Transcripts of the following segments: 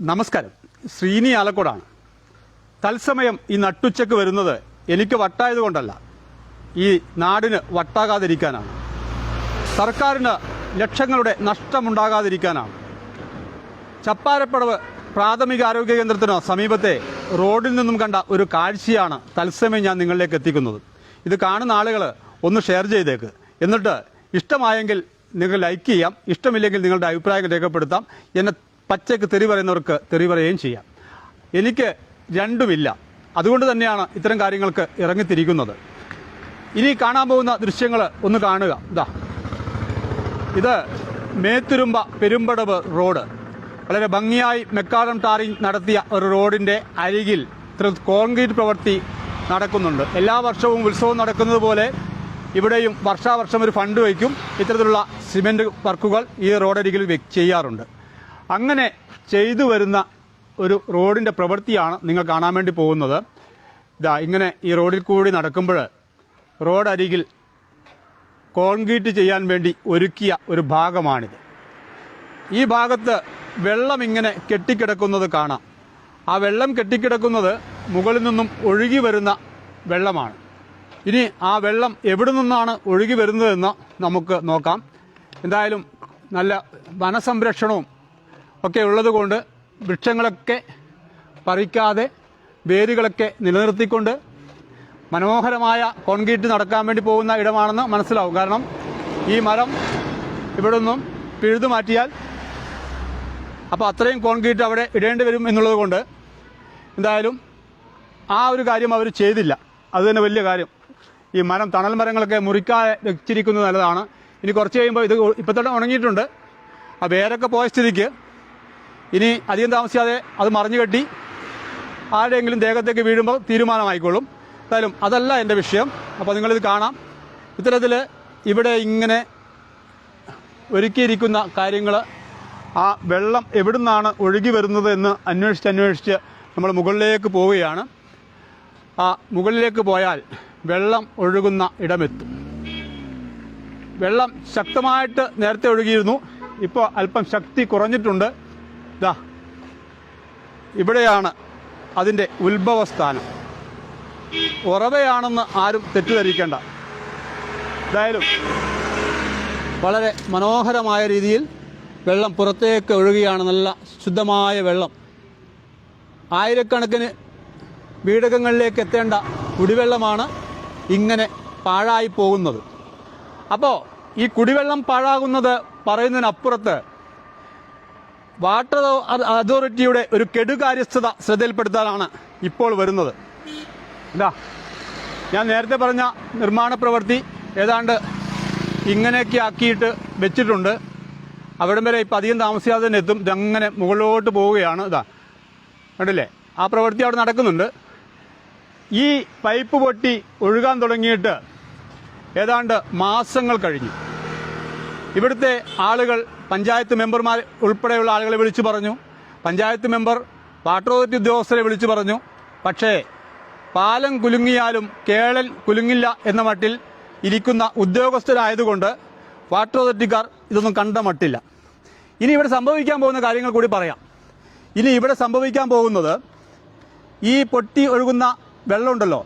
നമസ്കാരം. ശ്രീനി ആലക്കോടാണ്. തത്സമയം ഈ നട്ടുച്ചക്ക് വരുന്നത് എനിക്ക് വട്ടായതുകൊണ്ടല്ല ഈ നാടിന് വട്ടാകാതിരിക്കാനാണ്. സർക്കാരിന് ലക്ഷങ്ങളുടെ നഷ്ടമുണ്ടാകാതിരിക്കാനാണ്. ചപ്പാരപ്പടവ് പ്രാഥമിക ആരോഗ്യ കേന്ദ്രത്തിന് സമീപത്തെ റോഡിൽ നിന്നും കണ്ട ഒരു കാഴ്ചയാണ് തത്സമയം ഞാൻ നിങ്ങളിലേക്ക് എത്തിക്കുന്നത്. ഇത് കാണുന്ന ആളുകൾ ഒന്ന് ഷെയർ ചെയ്തേക്ക്. എന്നിട്ട് ഇഷ്ടമായെങ്കിൽ നിങ്ങൾ ലൈക്ക് ചെയ്യാം. ഇഷ്ടമില്ലെങ്കിൽ നിങ്ങളുടെ അഭിപ്രായങ്ങൾ രേഖപ്പെടുത്താം. എന്നെ പച്ചയ്ക്ക് തെറി പറയുന്നവർക്ക് തെറി പറയുകയും ചെയ്യാം. എനിക്ക് രണ്ടുമില്ല. അതുകൊണ്ട് തന്നെയാണ് ഇത്തരം കാര്യങ്ങൾക്ക് ഇറങ്ങിത്തിരിക്കുന്നത്. ഇനി കാണാൻ പോകുന്ന ദൃശ്യങ്ങൾ ഒന്ന് കാണുക. ഇതാ ഇത് മേത്തുരുമ്പ പെരുമ്പടവ് റോഡ്. വളരെ ഭംഗിയായി മെക്കാലം ടാറിംഗ് നടത്തിയ ഒരു റോഡിന്റെ അരികിൽ കോൺക്രീറ്റ് പ്രവൃത്തി നടക്കുന്നുണ്ട്. എല്ലാ വർഷവും ഉത്സവം നടക്കുന്നത് പോലെ ഇവിടെയും വർഷാവർഷം ഒരു ഫണ്ട് വയ്ക്കും. ഇത്തരത്തിലുള്ള സിമെന്റ് വർക്കുകൾ ഈ റോഡരികിൽ ചെയ്യാറുണ്ട്. അങ്ങനെ ചെയ്തു വരുന്ന ഒരു റോഡിന്റെ പ്രവൃത്തിയാണ് നിങ്ങൾ കാണാൻ വേണ്ടി പോകുന്നത്. ഇതാ ഇങ്ങനെ ഈ റോഡിൽ കൂടി നടക്കുമ്പോൾ റോഡരികിൽ കോൺക്രീറ്റ് ചെയ്യാൻ വേണ്ടി ഒരുക്കിയ ഒരു ഭാഗമാണിത്. ഈ ഭാഗത്ത് വെള്ളം ഇങ്ങനെ കെട്ടിക്കിടക്കുന്നത് കാണാം. ആ വെള്ളം കെട്ടിക്കിടക്കുന്നത് മുകളിൽ നിന്നും ഒഴുകി വരുന്ന വെള്ളമാണ്. ഇനി ആ വെള്ളം എവിടെ നിന്നാണ് ഒഴുകി വരുന്നതെന്ന് നമുക്ക് നോക്കാം. എന്തായാലും നല്ല വനസംരക്ഷണവും ഒക്കെ ഉള്ളതുകൊണ്ട് വൃക്ഷങ്ങളൊക്കെ പറിക്കാതെ വേരുകളൊക്കെ നിലനിർത്തിക്കൊണ്ട് മനോഹരമായ കോൺക്രീറ്റ് നടക്കാൻ വേണ്ടി പോകുന്ന ഇടമാണെന്ന് മനസ്സിലാവും. കാരണം ഈ മരം ഇവിടെ നിന്നും പിഴുതു മാറ്റിയാൽ അപ്പോൾ അത്രയും കോൺക്രീറ്റ് അവിടെ ഇടേണ്ടി വരും എന്നുള്ളത് കൊണ്ട് എന്തായാലും ആ ഒരു കാര്യം അവർ ചെയ്തില്ല. അത് തന്നെ വലിയ കാര്യം. ഈ മരം തണൽ മരങ്ങളൊക്കെ മുറിക്കാതെ വെച്ചിരിക്കുന്നത് നല്ലതാണ്. ഇനി കുറച്ച് കഴിയുമ്പോൾ ഇത് തന്നെ ഉണങ്ങിയിട്ടുണ്ട്. ആ വേരൊക്കെ പോയ സ്ഥിതിക്ക് ഇനി അധികം താമസിയാതെ അത് മറിഞ്ഞു കെട്ടി ആരുടെയെങ്കിലും ദേഹത്തേക്ക് വീഴുമ്പോൾ തീരുമാനമായിക്കോളും എന്തായാലും അതല്ല എന്റെ വിഷയം. അപ്പോൾ നിങ്ങളിത് കാണാം. ഇത്തരത്തിൽ ഇവിടെ ഇങ്ങനെ ഒരുക്കിയിരിക്കുന്ന കാര്യങ്ങൾ ആ വെള്ളം എവിടുന്നാണ് ഒഴുകി വരുന്നത് എന്ന് അന്വേഷിച്ച് അന്വേഷിച്ച് നമ്മൾ മുകളിലേക്ക് പോവുകയാണ്. ആ മുകളിലേക്ക് പോയാൽ വെള്ളം ഒഴുകുന്ന ഇടമെത്തും. വെള്ളം ശക്തമായിട്ട് നേരത്തെ ഒഴുകിയിരുന്നു. ഇപ്പോൾ അല്പം ശക്തി കുറഞ്ഞിട്ടുണ്ട്. ഇതാ ഇവിടെയാണ് അതിന്റെ ഉത്ഭവസ്ഥാനം. ഉറവയാണെന്ന് ആരും തെറ്റിദ്ധരിക്കേണ്ട. എന്തായാലും വളരെ മനോഹരമായ രീതിയിൽ വെള്ളം പുറത്തേക്ക് ഒഴുകുകയാണ് നല്ല ശുദ്ധമായ വെള്ളം. ആയിരക്കണക്കിന് വീടകങ്ങളിലേക്ക് എത്തേണ്ട കുടിവെള്ളമാണ് ഇങ്ങനെ പാഴായി പോകുന്നത്. അപ്പോൾ ഈ കുടിവെള്ളം പാഴാകുന്നത് പറയുന്നതിനപ്പുറത്ത് വാട്ടർ അതോറിറ്റിയുടെ ഒരു കെടുകാര്യസ്ഥത ശ്രദ്ധയിൽപ്പെടുത്താനാണ് ഇപ്പോൾ വരുന്നത്. എന്താ ഞാൻ നേരത്തെ പറഞ്ഞ നിർമ്മാണ പ്രവൃത്തി ഏതാണ്ട് ഇങ്ങനെയൊക്കെ ആക്കിയിട്ട് വെച്ചിട്ടുണ്ട്. അവിടം വരെ ഇപ്പം അധികം താമസിയാതെ തന്നെ എത്തും. ഇതങ്ങനെ മുകളിലോട്ട് പോവുകയാണ്. ഇതാ കണ്ടില്ലേ? ആ പ്രവൃത്തി അവിടെ നടക്കുന്നുണ്ട്. ഈ പൈപ്പ് പൊട്ടി ഒഴുകാൻ തുടങ്ങിയിട്ട് ഏതാണ്ട് മാസങ്ങൾ കഴിഞ്ഞു. ഇവിടുത്തെ ആളുകൾ പഞ്ചായത്ത് മെമ്പർമാർ ഉൾപ്പെടെയുള്ള ആളുകളെ വിളിച്ചു പറഞ്ഞു. പഞ്ചായത്ത് മെമ്പർ വാട്ടർ അതോറിറ്റി ഉദ്യോഗസ്ഥരെ വിളിച്ചു പറഞ്ഞു. പക്ഷേ പാലം കുലുങ്ങിയാലും കേളൻ കുലുങ്ങില്ല എന്ന മട്ടിൽ ഇരിക്കുന്ന ഉദ്യോഗസ്ഥരായതുകൊണ്ട് വാട്ടർ അതോറിറ്റിക്കാർ ഇതൊന്നും കണ്ട മട്ടില്ല. ഇനി ഇവിടെ സംഭവിക്കാൻ പോകുന്ന കാര്യങ്ങൾ കൂടി പറയാം. ഇനി ഇവിടെ സംഭവിക്കാൻ പോകുന്നത് ഈ പൊട്ടി ഒഴുകുന്ന വെള്ളമുണ്ടല്ലോ.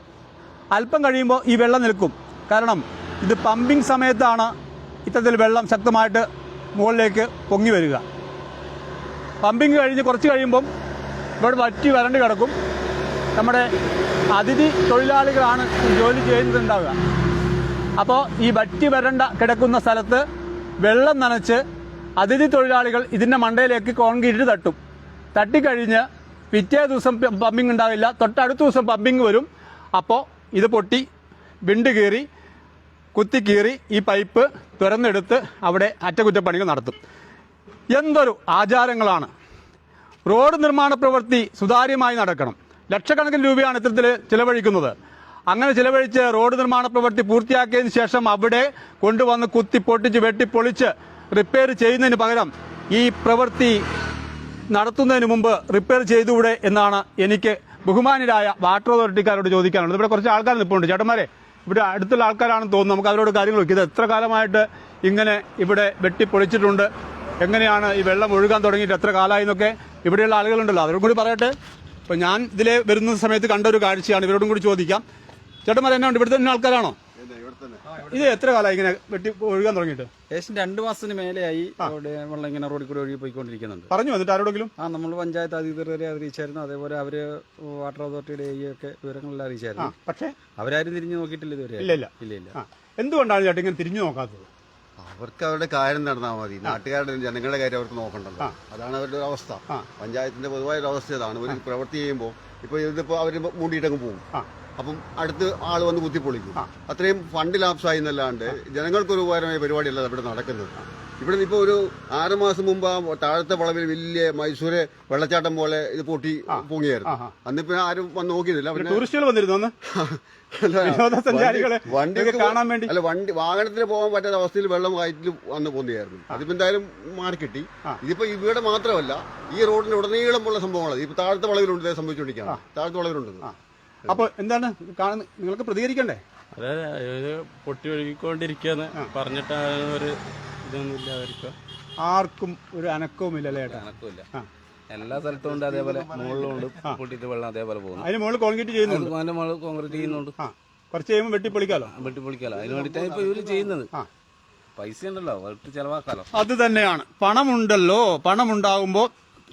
അല്പം കഴിയുമ്പോൾ ഈ വെള്ളം നിൽക്കും. കാരണം ഇത് പമ്പിംഗ് സമയത്താണ് ഇത്തരത്തിൽ വെള്ളം ശക്തമായിട്ട് മുകളിലേക്ക് പൊങ്ങി വരിക. പമ്പിങ് കഴിഞ്ഞ് കുറച്ച് കഴിയുമ്പം ഇവിടെ വറ്റി വരണ്ട് കിടക്കും. നമ്മുടെ അതിഥി തൊഴിലാളികളാണ് ജോലി ചെയ്യുന്നുണ്ടാവുക അപ്പോൾ ഈ വറ്റി വരണ്ട കിടക്കുന്ന സ്ഥലത്ത് വെള്ളം നനച്ച് അതിഥി തൊഴിലാളികൾ ഇതിന്റെ മണ്ടയിലേക്ക് കോൺക്രീറ്റ് തട്ടും. തട്ടിക്കഴിഞ്ഞ് പിറ്റേ ദിവസം പമ്പിങ് ഉണ്ടാവില്ല. തൊട്ടടുത്ത ദിവസം പമ്പിങ് വരും. അപ്പോൾ ഇത് പൊട്ടി വിണ്ട് കീറി കുത്തിക്കീറി ഈ പൈപ്പ് തുറന്നെടുത്ത് അവിടെ അറ്റകുറ്റപ്പണികൾ നടത്തും. എന്തൊരു ആചാരങ്ങളാണ്. റോഡ് നിർമ്മാണ പ്രവൃത്തി സുതാര്യമായി നടക്കണം. ലക്ഷക്കണക്കിന് രൂപയാണ് ഇത്തരത്തിൽ ചിലവഴിക്കുന്നത്. അങ്ങനെ ചിലവഴിച്ച് റോഡ് നിർമ്മാണ പ്രവൃത്തി പൂർത്തിയാക്കിയതിന് ശേഷം അവിടെ കൊണ്ടുവന്ന് കുത്തി പൊട്ടിച്ച് വെട്ടിപ്പൊളിച്ച് റിപ്പയർ ചെയ്യുന്നതിന് പകരം ഈ പ്രവൃത്തി നടത്തുന്നതിന് മുമ്പ് റിപ്പയർ ചെയ്തുകൂടെ എന്നാണ് എനിക്ക് ബഹുമാനരായ വാട്ടർ അതോറിറ്റിക്കാരോട് ചോദിക്കാനുള്ളത്. ഇവിടെ കുറച്ച് ആൾക്കാർ നിൽപ്പുണ്ട്. ചേട്ടന്മാരെ ഇവിടെ അടുത്തുള്ള ആൾക്കാരാണെന്ന് തോന്നുന്നു. നമുക്ക് അവരോട് കാര്യങ്ങൾ ഇത് എത്ര കാലമായിട്ട് ഇങ്ങനെ ഇവിടെ വെട്ടിപ്പൊളിച്ചിട്ടുണ്ട്? എങ്ങനെയാണ് ഈ വെള്ളം ഒഴുകാൻ തുടങ്ങിയിട്ട് എത്ര കാലമായി എന്നൊക്കെ ഇവിടെയുള്ള ആളുകളുണ്ടല്ലോ. അവരോടും കൂടി പറയട്ടെ. ഇപ്പൊ ഞാൻ ഇതിലെ വരുന്ന സമയത്ത് കണ്ട ഒരു കാഴ്ചയാണ്. ഇവരോടും കൂടി ചോദിക്കാം. ചേട്ടന്മാർ എന്നാ ഉണ്ട്? ഇവിടുത്തെ ആൾക്കാരാണോ? ഇത് എത്ര കാലമായി ഇങ്ങനെ വെട്ടി ഒഴുകാൻ തുടങ്ങിയിട്ട്? ഏകദേശം രണ്ട് മാസത്തിന് മേലെയായി അവിടെ വെള്ളം ഇങ്ങനെ റോഡിൽ കൂടി ഒഴുകി പോയിക്കൊണ്ടിരിക്കുന്നുണ്ട്. പറഞ്ഞു വന്നിട്ട് ആരോടെങ്കിലും? ആ നമ്മൾ പഞ്ചായത്ത് അധികൃതരെ അറിയിച്ചായിരുന്നു. അതേപോലെ അവർ വാട്ടർ അതോറിറ്റിയുടെ ഒക്കെ വിവരങ്ങളെല്ലാം അറിയിച്ചായിരുന്നു. പക്ഷേ അവരാരും തിരിഞ്ഞു നോക്കിയിട്ടില്ല ഇതുവരെ. ഇല്ല ഇല്ല. ഇല്ല ഇല്ല. എന്തുകൊണ്ടാണ് ചേട്ടൻ ഇങ്ങനെ തിരിഞ്ഞു നോക്കാത്തത്? അവർക്ക് അവരുടെ കാര്യം നടന്നാൽ മതി. നാട്ടുകാരുടെ ജനങ്ങളുടെ കാര്യം അവർക്ക് നോക്കണ്ടല്ലോ. അതാണ് അവരുടെ ഒരു അവസ്ഥ. പഞ്ചായത്തിന്റെ പൊതുവായ ഒരു അവസ്ഥ ഇതാണ് ഒരു പ്രവൃത്തി ചെയ്യുമ്പോൾ ഇപ്പൊ ഇതിപ്പോ അവർ മൂടിയിട്ടങ്ങ് പോകും. ആ. അപ്പം അടുത്ത് ആൾ വന്ന് കുത്തിപ്പൊളിക്കും. അത്രയും ഫണ്ട് ലാപ്സായി എന്നല്ലാണ്ട് ജനങ്ങൾക്കൊരു ഉപകാരമായ പരിപാടിയല്ല ഇവിടെ നടക്കുന്നത്. ഇവിടെ ഇപ്പൊ ഒരു ആറ് മാസം മുമ്പ് ആ താഴത്തെ വളവിൽ വലിയ മൈസൂര് വെള്ളച്ചാട്ടം പോലെ ഇത് പൊട്ടി പൊങ്ങിയായിരുന്നു. അന്നിപ്പോ ആരും വന്ന് നോക്കിയിരുന്നില്ല പിന്നെ ടൂറിസ്റ്റുകൾ വന്നിരുന്നു അന്ന്? വണ്ടി കാണാൻ വേണ്ടി. അല്ല വണ്ടി വാഹനത്തിൽ പോകാൻ പറ്റാത്ത അവസ്ഥയിൽ വെള്ളം വയറ്റിൽ വന്ന് പോന്നെയായിരുന്നു അതിപ്പോ എന്തായാലും മാറി കിട്ടി. ഇതിപ്പോ ഇവിടെ മാത്രമല്ല ഈ റോഡിന് ഉടനീളമുള്ള സംഭവങ്ങളാണ്. ഇപ്പൊ താഴത്തെ വളവിലുണ്ട് സംഭവിച്ചുകൊണ്ടിരിക്കുകയാണ് താഴത്തെ വളവിലുണ്ട്. ഇത്. അപ്പൊ എന്താണ് കാണുന്നത് നിങ്ങൾക്ക് പ്രതികരിക്കണ്ടേ? അതെ ഇത് പൊട്ടി ഒഴുകിക്കൊണ്ടിരിക്കുകയെന്ന് പറഞ്ഞിട്ട് ഒരു ഇതൊന്നുമില്ല അവർക്ക്. ആർക്കും ഒരു അനക്കവും ഇല്ല ആ. എല്ലാ സ്ഥലത്തും ഉണ്ട്. അതേപോലെ മുകളിലും ഉണ്ട് പൊട്ടിയിട്ട് വെള്ളം അതേപോലെ പോകുന്നു. അതിന് മുകളിൽ കോൺക്രീറ്റ് ചെയ്യുന്നുണ്ട്. അതിന്റെ മുകളിൽ കോൺക്രീറ്റ് ചെയ്യുന്നുണ്ട്. ആ. കുറച്ച് കഴിയുമ്പോൾ വെട്ടിപ്പൊളിക്കാലോ? വെട്ടിപ്പൊളിക്കാലോ. അതിന് വേണ്ടിയിട്ടാണ് ഇപ്പൊ ഇവർ ചെയ്യുന്നത്. പൈസ ഉണ്ടല്ലോ. ചെലവാക്കാലോ. അത് തന്നെയാണ്. പണമുണ്ടല്ലോ. പണമുണ്ടാകുമ്പോൾ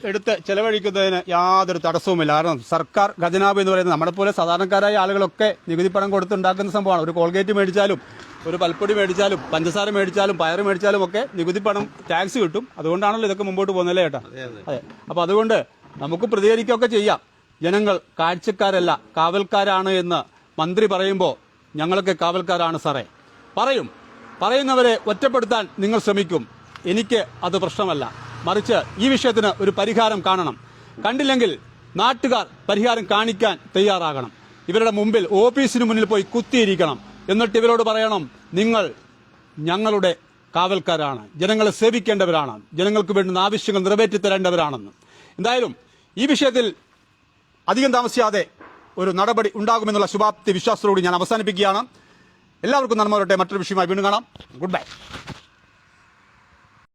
എടുത്ത് ചെലവഴിക്കുന്നതിന് യാതൊരു തടസ്സവുമില്ല കാരണം സർക്കാർ ഖജനാവ് എന്ന് പറയുന്നത് നമ്മളെ പോലെ സാധാരണക്കാരായ ആളുകളൊക്കെ നികുതി പണം കൊടുത്തുണ്ടാക്കുന്ന സംഭവമാണ്. ഒരു കോൾഗേറ്റ് മേടിച്ചാലും ഒരു പൽപ്പൊടി മേടിച്ചാലും പഞ്ചസാര മേടിച്ചാലും പയർ മേടിച്ചാലും ഒക്കെ നികുതി പണം ടാക്സ് കിട്ടും. അതുകൊണ്ടാണല്ലോ ഇതൊക്കെ മുമ്പോട്ട് പോകുന്നല്ലേ ചേട്ടാ അതെ അപ്പോൾ അതുകൊണ്ട് നമുക്ക് പ്രതികരിക്കുകയൊക്കെ ചെയ്യാം. ജനങ്ങൾ കാഴ്ചക്കാരല്ല കാവൽക്കാരാണ് എന്ന് മന്ത്രി പറയുമ്പോൾ ഞങ്ങളൊക്കെ കാവൽക്കാരാണ് സാറേ. പറയും. പറയുന്നവരെ ഒറ്റപ്പെടുത്താൻ നിങ്ങൾ ശ്രമിക്കും. എനിക്ക് അത് പ്രശ്നമല്ല. മറിച്ച് ഈ വിഷയത്തിന് ഒരു പരിഹാരം കാണണം. കണ്ടില്ലെങ്കിൽ നാട്ടുകാർ പരിഹാരം കാണിക്കാൻ തയ്യാറാകണം. ഇവരുടെ മുമ്പിൽ ഓഫീസിന് മുന്നിൽ പോയി കുത്തിയിരിക്കണം. എന്നിട്ട് ഇവരോട് പറയണം നിങ്ങൾ ഞങ്ങളുടെ കാവൽക്കാരാണ്. ജനങ്ങളെ സേവിക്കേണ്ടവരാണ്. ജനങ്ങൾക്ക് വേണ്ടുന്ന ആവശ്യങ്ങൾ നിറവേറ്റി തരേണ്ടവരാണെന്ന്. എന്തായാലും ഈ വിഷയത്തിൽ അധികം താമസിയാതെ ഒരു നടപടി ഉണ്ടാകുമെന്നുള്ള ശുഭാപ്തി വിശ്വാസത്തോട് ഞാൻ അവസാനിപ്പിക്കുകയാണ്. എല്ലാവർക്കും നന്മ വരട്ടെ. മറ്റൊരു വിഷയമായി വീണ്ടും കാണാം. Good bye